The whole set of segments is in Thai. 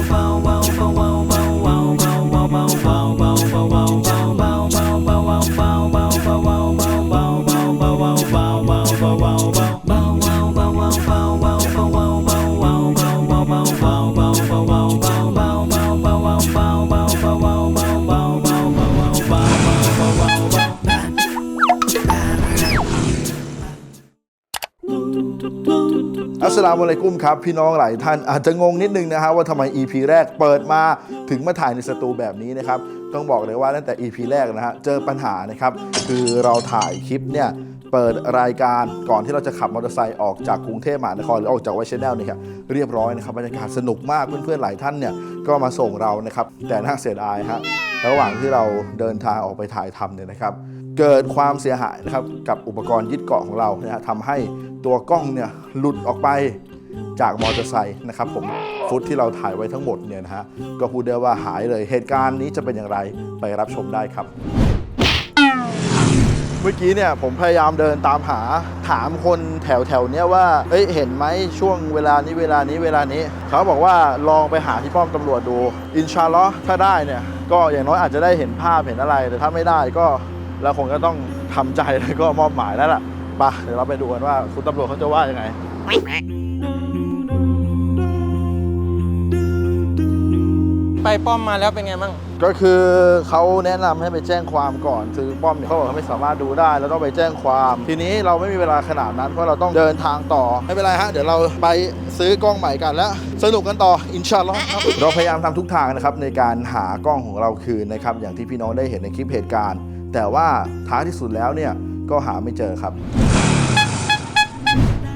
อั สลามุอะลัยกุ้มครับ พี่น้องหลายท่านอาจจะงงนิดนึงนะฮะว่าทำไม EP แรกเปิดมาถึงมาถ่ายในสตูแบบนี้นะครับ ต้องบอกเลยว่าตั้งแต่ EP แรกนะฮะเจอปัญหานะครับ คือเราถ่ายคลิปเนี่ยเปิดรายการก่อนที่เราจะขับมอเตอร์ไซค์ออกจากกรุงเทพมหานครหรือออกจากไวชแนลเนี่ยครับเรียบร้อยนะครับบรรยากาศสนุกมากเพื่อนๆหลายท่านเนี่ยก็มาส่งเรานะครับแต่น่าเสียดายฮะระหว่างที่เราเดินทางออกไปถ่ายทำเนี่ยนะครับ เกิดความเสียหายนะครับกับอุปกรณ์ยึดเกาะของเรานะฮะทำให้ ตัวกล้องเนี่ยหลุดออกไปจากมอเตอร์ไซค์นะครับผมฟุตที่เราถ่ายไว้ทั้งหมดเนี่ยนะฮะก็พูดได้ว่าหายเลยเหตุการณ์นี้จะเป็นอย่างไรไปรับชมได้ครับ เมื่อกี้เนี่ยผมพยายามเดินตามหาถามคนแถวแถวเนี้ยว่าเอ้ยเห็นไหมช่วงเวลานี้เวลานี้เวลานี้ เขาบอกว่าลองไปหาที่ป้อมตำรวจดู อินชาลอถ้าได้เนี่ยก็อย่างน้อยอาจจะได้เห็นภาพเห็นอะไร แต่ถ้าไม่ได้ก็เราคงจะต้องทำใจแล้วก็มอบหมายแล้วล่ะ ปะเดี๋ยวเราไปดูกันว่าคุณตำรวจเขาจะว่ายังไง ไปป้อมมาแล้วเป็นไงบ้างก็คือเขาแนะนำให้ไปแจ้งความก่อนคือป้อมเนี่ยเขาบอกเขาไม่สามารถดูได้เราต้องไปแจ้งความ ทีนี้เราไม่มีเวลาขนาดนั้นเพราะเราต้องเดินทางต่อไม่เป็นไรฮะเดี๋ยวเราไปซื้อกล้องใหม่กันแล้วสนุกกันต่ออินชาอัลลอฮ์ครับเราพยายามทำทุกทางนะครับในการหากล้องของเราคืนนะครับอย่างที่พี่น้องได้เห็นในคลิปเหตุการณ์ แต่ว่าท้ายที่สุดแล้วเนี่ย ก็หาไม่เจอครับ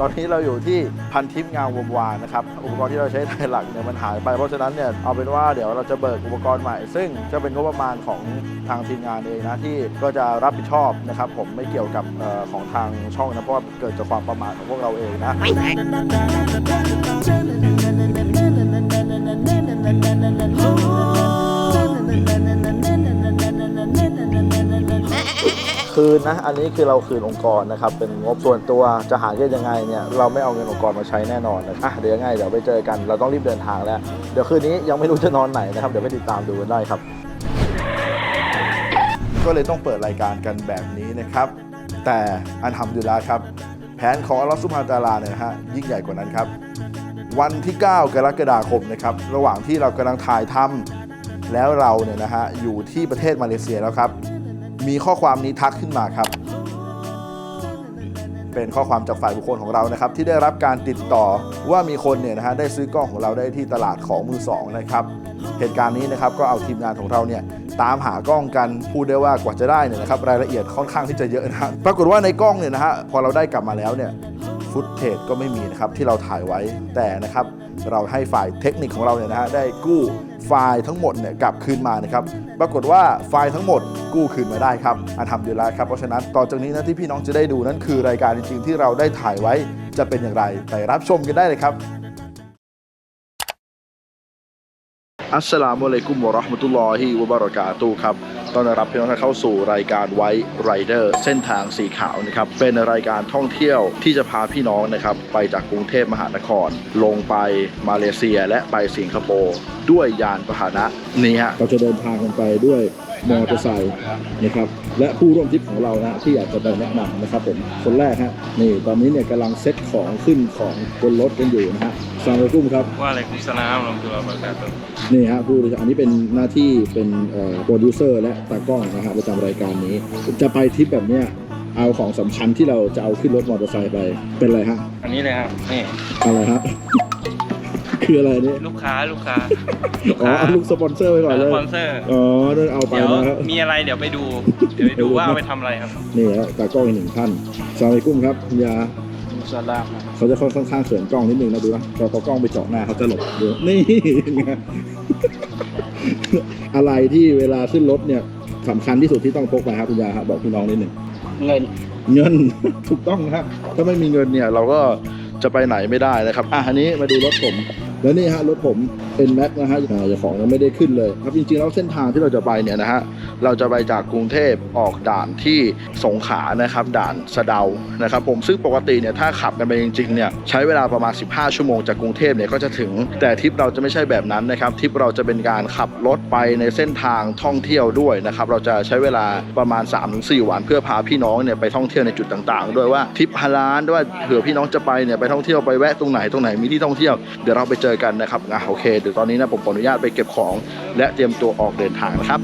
ตอนนี้เราอยู่ที่พันทิพย์งามวงวานนะครับอุปกรณ์ที่เราใช้ถ่ายหลักเนี่ยมันหายไปเพราะฉะนั้นเนี่ยเอาเป็นว่าเดี๋ยวเราจะเบิกอุปกรณ์ใหม่ ซึ่งจะเป็นงบประมาณของทางทีมงานเองนะที่ก็จะรับผิดชอบนะครับ ผมไม่เกี่ยวกับออของทางช่องนะเพราะว่าเกิดจากความประมาทของพวกเราเองนะ คืนนะอันนี้คือเราคืนองค์กรนะครับเป็นงบส่วนตัวจะหาได้ยังไงเนี่ยเราไม่เอาเงินองค์กรมาใช้แน่นอนนะอะเดี๋ยวยังไงเดี๋ยวไปเจอกันเราต้องรีบเดินทางแล้ว เดี๋ยวคืนนี้ยังไม่รู้จะนอนไหนนะครับเดี๋ยวไปติดตามดูกันได้ครับ ก็เลยต้องเปิดรายการกันแบบนี้นะครับ แต่อันทำอยู่แล้วครับ แผนของอัลลอฮฺซุบฮานะตะอาลาเนี่ยนะฮะยิ่งใหญ่กว่านั้นครับ วันที่ 9 กรกฎาคมนะครับระหว่างที่เรากำลังถ่ายทำแล้วเราเนี่ยนะฮะอยู่ที่ประเทศมาเลเซียแล้วครับ มีข้อความนี้ทักขึ้นมาครับ เป็นข้อความจากฝ่ายบุคคลของเรานะครับ ที่ได้รับการติดต่อว่ามีคนเนี่ยนะฮะได้ซื้อกล้องของเราได้ที่ตลาดของมือสองนะครับเหตุการณ์นี้นะครับก็เอาทีมงานของเราเนี่ยตามหากล้องกันพูดได้ว่ากว่าจะได้เนี่ยนะครับรายละเอียดค่อนข้างที่จะเยอะนะฮะปรากฏว่าในกล้องเนี่ยนะฮะพอเราได้กลับมาแล้วเนี่ยฟุตเทจก็ไม่มีนะครับที่เราถ่ายไว้แต่นะครับเราให้ฝ่ายเทคนิคของเราเนี่ยนะฮะได้กู้ ไฟล์ทั้งหมดเนี่ยกลับคืนมานะครับ ปรากฏว่าไฟล์ทั้งหมดกู้คืนมาได้ครับอาทำอยู่แล้วครับ เพราะฉะนั้นต่อจากนี้นะที่พี่น้องจะได้ดูนั่นคือรายการจริงๆ ที่เราได้ถ่ายไว้จะเป็นอย่างไรไปรับชมกันได้เลยครับ อัสสลามุอะลัยกุมวะเราะห์มะตุลลอฮิวะบะเราะกาตุฮ์ครับ ต้อนรับพี่น้องท่านเข้าสู่รายการไว้ไรเดอร์เส้นทางสีขาวนะครับเป็นรายการท่องเที่ยวที่จะพาพี่น้องนะครับไปจากกรุงเทพมหานคร ลงไปมาเลเซียและไปสิงคโปร์ด้วยยานพาหนะนี่ฮะเราจะเดินทางกันไปด้วย มอเตอร์ไซค์นะครับและผู้ร่วมทริปของเรานะที่อยากจะไปแนะนำนะครับผมคนแรกฮะนี่ตอนนี้เนี่ยกำลังเซ็ตของขึ้นของบนรถกันอยู่นะฮะสลามอะลัยกุมครับว่าอะไรกุสลามลองดูเราประกาศตัวนี่ฮะผู้อันนี้เป็นหน้าที่เป็นโปรดิวเซอร์และตากล้องนะฮะประจำรายการนี้ จะไปทริปแบบเนี้ยเอาของสำคัญที่เราจะเอาขึ้นรถมอเตอร์ไซค์ไปเป็นอะไรฮะอันนี้เลยครับนี่อะไรฮะ คืออะไรเนี่ยลูกค้าลูกค้าอ๋อเอาลูกสปอนเซอร์ไว้ก่อนเลสยปอนเซอร์อ๋อนั่นเอาไปเดี๋ยวนะครับ มีอะไรเดี๋ยวไปดูเดี๋ยวไปดูว่าเอาไปทำอะไรครับนี่ฮะตากล้องอีกหนึ่งท่านสลามอะลัยกุ้มครับคุณยาสลามเขาจะค่อนข้างเขินกล้องนิดนึงนะดูนะพอเขากล้องไปเจาะหน้าเขาจะหลบดูนี่ไงอะไรที่เวลาขึ้นรถเนี่ยสำคัญที่สุดที่ต้องพกไปครับคุณยาครับบอกพี่น้องนิดหนึ่งเงินเงิน ถูกต้องนะครับถ้าไม่มีเงินเนี่ย เราก็จะไปไหนไม่ได้นะครับอะอันนี้มาดูรถผม แล้วนี่ฮะรถผมเป็นแม็กนะฮะอ่าอย่าของยังไม่ได้ขึ้นเลยครับจริงๆแล้วเส้นทางที่เราจะไปเนี่ยนะฮะเราจะไปจากกรุงเทพออกด่านที่สงขลานะครับ ด่านสะเดานะครับผมซึ่งปกติเนี่ยถ้าขับกันไปจริงๆเนี่ยใช้เวลาประมาณ 15 ชั่วโมงจากกรุงเทพเนี่ยก็จะถึง แต่ทริปเราจะไม่ใช่แบบนั้นนะครับทริปเราจะเป็นการขับรถไปในเส้นทางท่องเที่ยวด้วยนะครับเราจะใช้เวลาประมาณ 3-4 วัน เพื่อพาพี่น้องเนี่ยไปท่องเที่ยวในจุดต่างๆ ด้วยว่าทริปฮาลานด้วยเผื่อพี่น้องจะไปเนี่ยไปท่องเที่ยวไปแวะตรงไหนตรงไหนมีที่ท่องเที่ยวเดี๋ยวเราไปเจอกันนะครับอะโอเคเดี๋ยวตอนนี้นะผมขออนุญาตไปเก็บของ และเตรียมตัวออกเดินทางนะครับ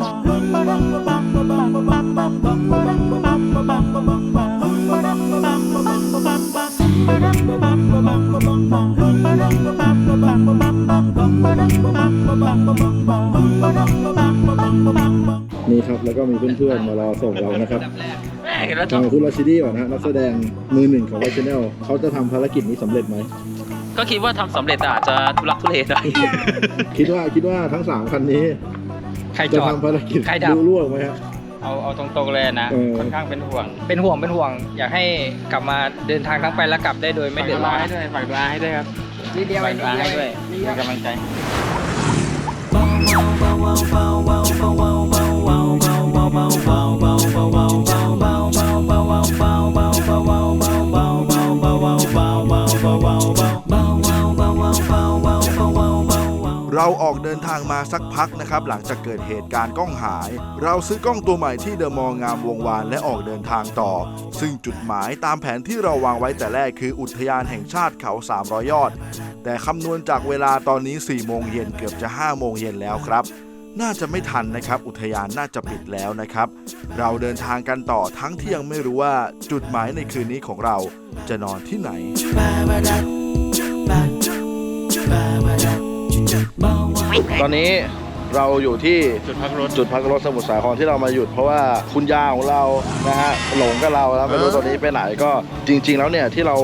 นี่ครับแล้วก็มีเพื่อนๆมารอส่งเรานะครับแล้วทางคุณราชิดีก่อนนะฮะนักแสดงมือหนึ่งของวัชแนลเขาจะทำภารกิจนี้สำเร็จไหม ก็คิดว่าทำสำเร็จแต่อาจจะทุลักทุเลหน่อย คิดว่าคิดว่าทั้งสามคันนี้ ใครจจะอด ทำภารกิจใครดับ รู้ล่วงไหมครับเอาเอาตรงๆเลยนะ เออ ค่อนข้างเป็นห่วงเป็นห่วงเป็นห่วง อยากให้กลับมาเดินทางทั้งไปและกลับได้โดยไม่เดือดร้อนให้ด้วยฝากดูอาให้ด้วยครับนิดเดียวฝากดูอาให้ด้วยนิเป็นเดียวกำลังใจ เราออกเดินทางมาสักพักนะครับ หลังจากเกิดเหตุการณ์กล้องหาย เราซื้อกล้องตัวใหม่ที่เดอะมอลล์งามวงวานและออกเดินทางต่อ ซึ่งจุดหมายตามแผนที่เราวางไว้แต่แรกคืออุทยานแห่งชาติเขา 300 ยอด แต่คำนวณจากเวลาตอนนี้ 4 โมงเย็นเกือบจะ 5 โมงเย็นแล้วครับน่าจะไม่ทันนะครับ อุทยานน่าจะปิดแล้วนะครับ เราเดินทางกันต่อทั้งที่ยังไม่รู้ว่าจุดหมายในคืนนี้ของเราจะนอนที่ไหน ตอนนี้เราอยู่ที่จุดพักรถจุดพักรถสมุทรสาครที่เรามาหยุดเพราะว่าคุณยาของเรานะฮะหลงกับเราแล้วไม่รู้ตอนนี้ไปไหนก็จริง ๆ แล้วเนี่ยที่เรา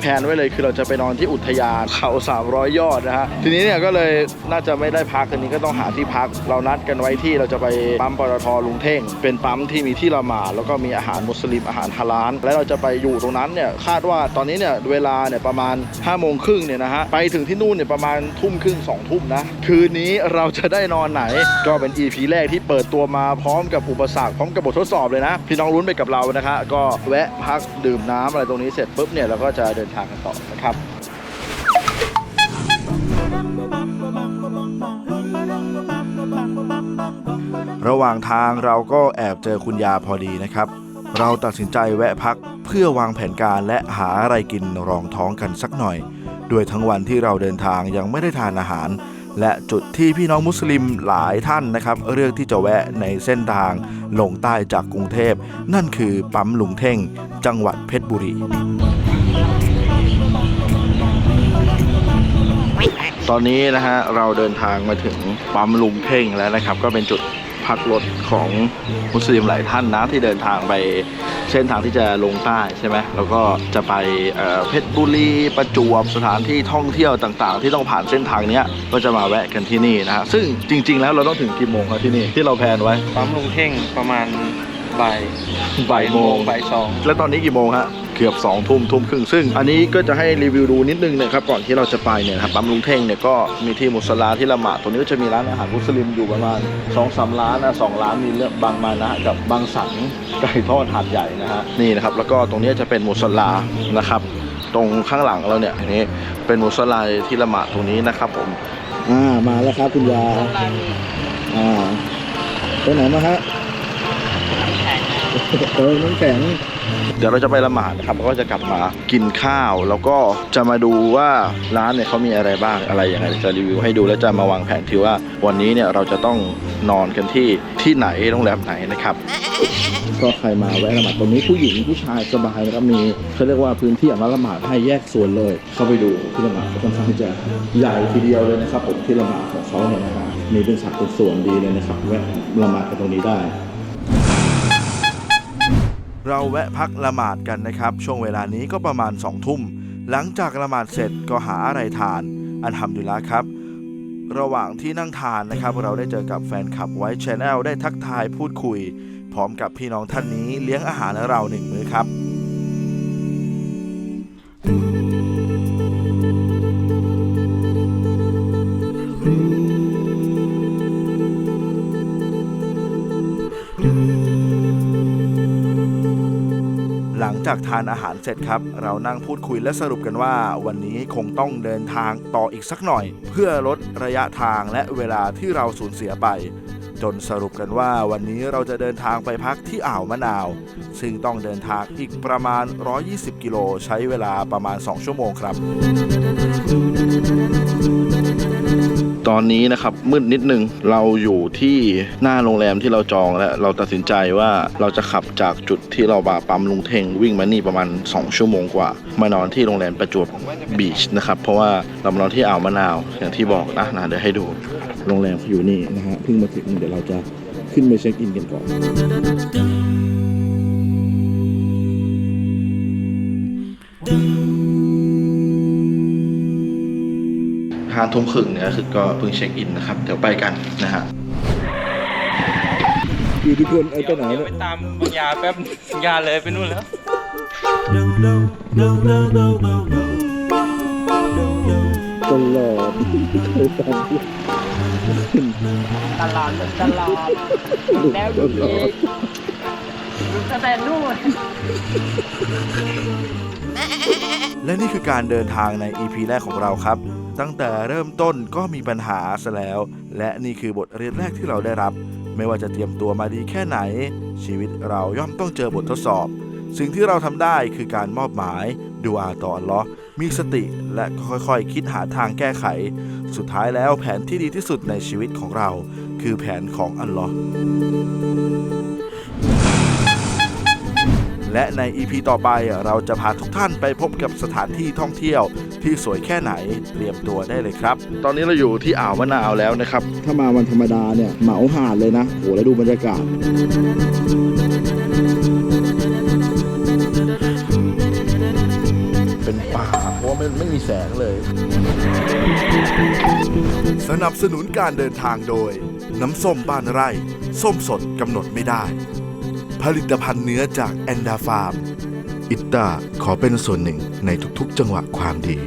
แพลนไว้เลยคือเราจะไปนอนที่อุทยานเขา300 ยอดนะฮะทีนี้เนี่ยก็เลยน่าจะไม่ได้พักคืนนี้ก็ต้องหาที่พัก เรานัดกันไว้ที่เราจะไปปั๊มปตทลุงเท่ง เป็นปั๊มที่มีที่ละหมาดแล้วก็มีอาหารมุสลิมอาหารฮาลาลและเราจะไปอยู่ตรงนั้นเนี่ยคาดว่าตอนนี้เนี่ยเวลาเนี่ยประมาณ5้าโมงครึ่งเนี่ยนะฮะไปถึงที่นู่นเนี่ยประมาณทุ่มครึ่งสองทุ่มนะคืนนี้เราจะได้นอนไหนก็เป็น EP แรกที่เปิดตัวมาพร้อมกับอุปสรรคพร้อมกับบททดสอบเลยนะ พี่น้องรุ้นไปกับเรานะคะก็แวะพักดื่มน้ำอะไรตรงนี้เสร็จปุ๊บเนี่ยเราก็จะเดินทางกันต่อนะครับระหว่างทางเราก็แอบเจอคุณยาพอดีนะครับ เราตัดสินใจแวะพักเพื่อวางแผนการและหาอะไรกินรองท้องกันสักหน่อย ด้วยทั้งวันที่เราเดินทางยังไม่ได้ทานอาหาร และจุดที่พี่น้องมุสลิมหลายท่านนะครับเลือกที่จะแวะในเส้นทางลงใต้จากกรุงเทพ นั่นคือปั๊มลุงเท่ง จังหวัดเพชรบุรี ตอนนี้นะฮะเราเดินทางมาถึงปั๊มลุงเพ่งแล้วนะครับ ก็เป็นจุดพักรถของมุสลิมหลายท่านนะที่เดินทางไปเส้นทางที่จะลงใต้ใช่ไหมแล้วก็จะไปเอ่อเพชรบุรีประจวบสถานที่ท่องเที่ยวต่างๆ ที่ต้องผ่านเส้นทางเนี้ยก็จะมาแวะกันที่นี่นะฮะซึ่งจริง ๆ แล้วเราต้องถึงกี่โมงครับที่นี่ที่เราแพลนไว้ปั๊มลุงเท่งประมาณบ่ายบ่ายโมงบ่ายสองแล้วตอนนี้กี่โมงฮะเกือบ2องทุ่มทุ่มครึ่งซึ่ง อันนี้ก็จะให้รีวิวดูนิดนึงนะครับก่อนที่เราจะไปเนี่ยนะครับปั๊มลุงเท่งเนี่ยก็มีที่มุสลาที่ละหมาดตรงนี้ก็จะมีร้านอาหารมุสลิมอยู่ประมาณ2อสร้านนะสองร้านมีเรื่องบางมานะกับบางสันไก่ทอดหาดใหญ่นะฮะนี่นะครับแล้วก็ตรงนี้จะเป็นมุสลานะครับตรงข้างหลังเราเนี่ยอันนี้เป็นมุสลาที่ละหมาดตรงนี้นะครับผมอ่ามาแล้วครับคุณยาอ่าไปไหนมาฮะเออน้ำแข็ง เดี๋ยวเราจะไปละหมาดนะครับแล้วก็จะกลับมากินข้าว แล้วก็จะมาดูว่าร้านเนี่ยเขามีอะไรบ้างอะไรยังไงจะรีวิวให้ดูแล้วจะมาวางแผนที่ว่า วันนี้เนี่ยเราจะต้องนอนกันที่ที่ไหนโรงแรมไหนนะครับก็ใครมาแวะละหมาดตรงนี้ผู้หญิงผู้ชายสบายนะครับมีเขาเรียกว่าพื้นที่อ่านละหมาดให้แยกส่วนเลย เข้าไปดูที่ละหมาดค่อนข้างที่จะใหญ่ทีเดียวเลยนะครับผมที่ละหมาดของเขาเนี่ยนะครับมีเป็นสัดเป็นส่วนดีเลยนะครับแวะละหมาดกันตรงนี้ได้ เราแวะพักละหมาดกันนะครับ ช่วงเวลานี้ก็ประมาณ2องทุ่ม หลังจากละหมาดเสร็จก็หาอะไรทาน อันทำดุลิลละครับ ระหว่างที่นั่งทานนะครับ เราได้เจอกับแฟนคลับไว้ชแนลได้ทักทายพูดคุย พร้อมกับพี่น้องท่านนี้เลี้ยงอาหารเราหนึ่งมื้อครับ จากทานอาหารเสร็จครับ เรานั่งพูดคุยและสรุปกันว่า วันนี้คงต้องเดินทางต่ออีกสักหน่อย เพื่อลดระยะทางและเวลาที่เราสูญเสียไป จนสรุปกันว่าวันนี้เราจะเดินทางไปพักที่อ่าวมะนาว ซึ่งต้องเดินทางอีกประมาณ 120 กิโลใช้เวลาประมาณ 2 ชั่วโมงครับ ตอนนี้นะครับมืดนิดนึงเราอยู่ที่หน้าโรงแรมที่เราจองแล้วเราตัดสินใจว่าเราจะขับจากจุดที่เรามาปั๊มลุงเทงวิ่งมานี่ประมาณ 2 ชั่วโมงกว่า มานอนที่โรงแรมประจวบบีชนะครับเพราะว่าเรามานอนที่อ่าวมะนาวอย่างที่บอกนะนะเดี๋ยวให้ดูโรงแรมเขาอยู่นี่นะฮะเพิ่งมาถึงเดี๋ยวเราจะขึ้นไปเช็คอินกันก่อน ห้าทุ่มครึ่งเนี่ยก็คือก็เพิ่งเช็คอินนะครับ เดี๋ยวไปกันนะฮะอยู่ทุกคนไอ้ไปไหนเดี๋ยวเนี่ย ไปตามบางยาแป๊บยาเลยไปนู่นแล้ว ตลอดเคยฟังตลอดตลอดแล้วดูอีกดูตั้งแต่นู่น และนี่คือการเดินทางใน EP แรกของเราครับ ตั้งแต่เริ่มต้นก็มีปัญหาซะแล้ว และนี่คือบทเรียนแรกที่เราได้รับ ไม่ว่าจะเตรียมตัวมาดีแค่ไหน ชีวิตเราย่อมต้องเจอบททดสอบ สิ่งที่เราทำได้คือการมอบหมายดูอาต่ออัลเลอฮ์มีสติและค่อยๆ คิดหาทางแก้ไข สุดท้ายแล้วแผนที่ดีที่สุดในชีวิตของเรา คือแผนของอัลลอฮ์ และใน EP ต่อไปเราจะพาทุกท่านไปพบกับสถานที่ท่องเที่ยวที่สวยแค่ไหนเตรียมตัวได้เลยครับ ตอนนี้เราอยู่ที่อ่าวมะนาวแล้วนะครับ ถ้ามาวันธรรมดาเนี่ยเหมาหาดเลยนะโหแล้วดูบรรยากาศเป็นป่าเพราะว่าไม่ไม่มีแสงเลย สนับสนุนการเดินทางโดย น้ำส้มบ้านไร่ ส้มสดกำหนดไม่ได้ ผลิตภัณฑ์เนื้อจากแอนดาฟาร์ม อิตตาขอเป็นส่วนหนึ่งในทุกๆ จังหวะความดี